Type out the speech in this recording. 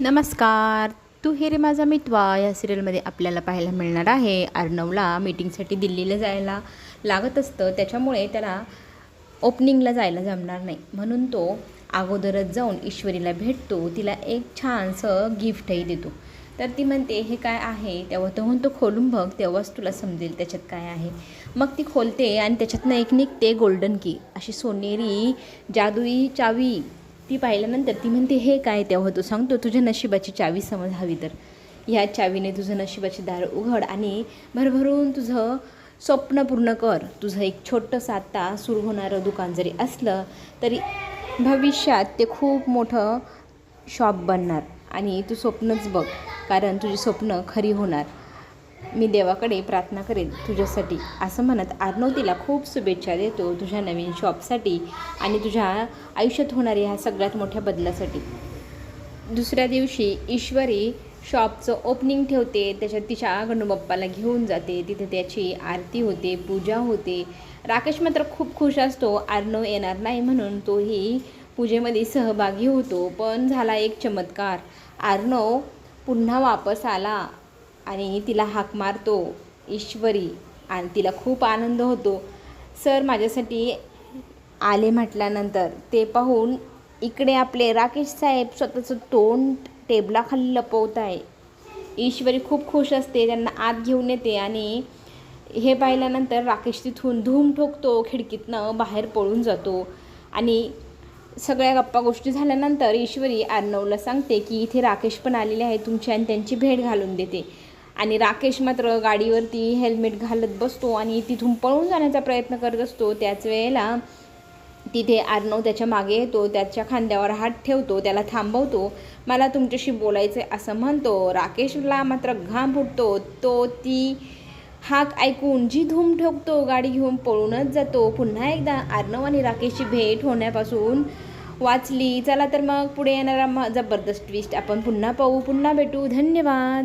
नमस्कार. तू हे रे माझा मितवा. या सिरियलमध्ये आपल्याला पाहायला मिळणार आहे अर्णवला मीटिंगसाठी दिल्लीला जायला लागत असतं. त्याच्यामुळे त्याला ओपनिंगला जायला जमणार नाही. म्हणून तो अगोदरच जाऊन ईश्वरीला भेटतो. तिला एक छानसं गिफ्टही देतो. तर ती म्हणते हे काय आहे? तेव्हा तो म्हणतो खोलून बघ. तेव्हाच तुला समजेल त्याच्यात काय आहे. मग ती खोलते आणि त्याच्यातनं एक निघते गोल्डन की अशी सोनेरी जादुई चावी. ती पाहिल्यानंतर ती म्हणते हे काय तेव्हा तो हो, सांगतो तुझ्या नशिबाची चावी समज हवी तर. ह्या चावीने तुझं नशिबाचे दार उघड आणि भरभरून तुझं स्वप्न पूर्ण कर. तुझं एक छोटंसं आत्ता सुरू होणारं दुकान जरी असलं तरी भविष्यात ते खूप मोठं शॉप बनणार आणि तू स्वप्नच बघ कारण तुझी स्वप्न खरी होणार. मी देवाकडे प्रार्थना करेन तुझ्यासाठी. असं म्हणत अर्णव तिला खूप शुभेच्छा देतो तुझ्या नवीन शॉपसाठी आणि तुझ्या आयुष्यात होणाऱ्या ह्या सगळ्यात मोठ्या बदलासाठी. दुसऱ्या दिवशी ईश्वरी शॉपचं ओपनिंग ठेवते त्याच्यात तिच्या गणूबाप्पाला घेऊन जाते तिथे त्याची आरती होते पूजा होते. राकेश मात्र खूप खुश असतो आर्नव येणार नाही म्हणून तोही पूजेमध्ये सहभागी होतो पण झाला एक चमत्कार. आर्णव पुन्हा वापस आला. आणि तिला हाक मारतो ईश्वरी. आणि तिला खूप आनंद होतो. सर माझ्यासाठी आले म्हटल्यानंतर ते पाहून इकडे आपले राकेश साहेब स्वतःचं तोंड टेबलाखाली लपवत आहे. ईश्वरी खूप खुश असते त्यांना आत घेऊन येते आणि हे पाहिल्यानंतर राकेश तिथून धूम ठोकतो खिडकीतनं बाहेर पळून जातो. आणि सगळ्या गप्पा गोष्टी झाल्यानंतर ईश्वरी अर्णवला सांगते की इथे राकेश पण आलेले आहे तुमची आणि त्यांची भेट घालून देते. आणि राकेश मात्र गाडीवरती हेल्मेट घालत बसतो आणि तिथून पळून जाण्याचा प्रयत्न करत असतो. त्याच वेळेला तिथे आर्णव त्याच्यामागे येतो त्याच्या खांद्यावर हात ठेवतो त्याला थांबवतो. मला तुमच्याशी बोलायचं आहे असं म्हणतो. राकेशला मात्र घाम फुटतो. तो ती हाक ऐकून जी धूम ठोकतो गाडी घेऊन पळूनच जातो. पुन्हा एकदा आर्णव आणि राकेशची भेट होण्यापासून वाचली. चला तर मग पुढे येणारा जबरदस्त ट्विस्ट आपण पुन्हा पाहू पुन्हा भेटू. धन्यवाद.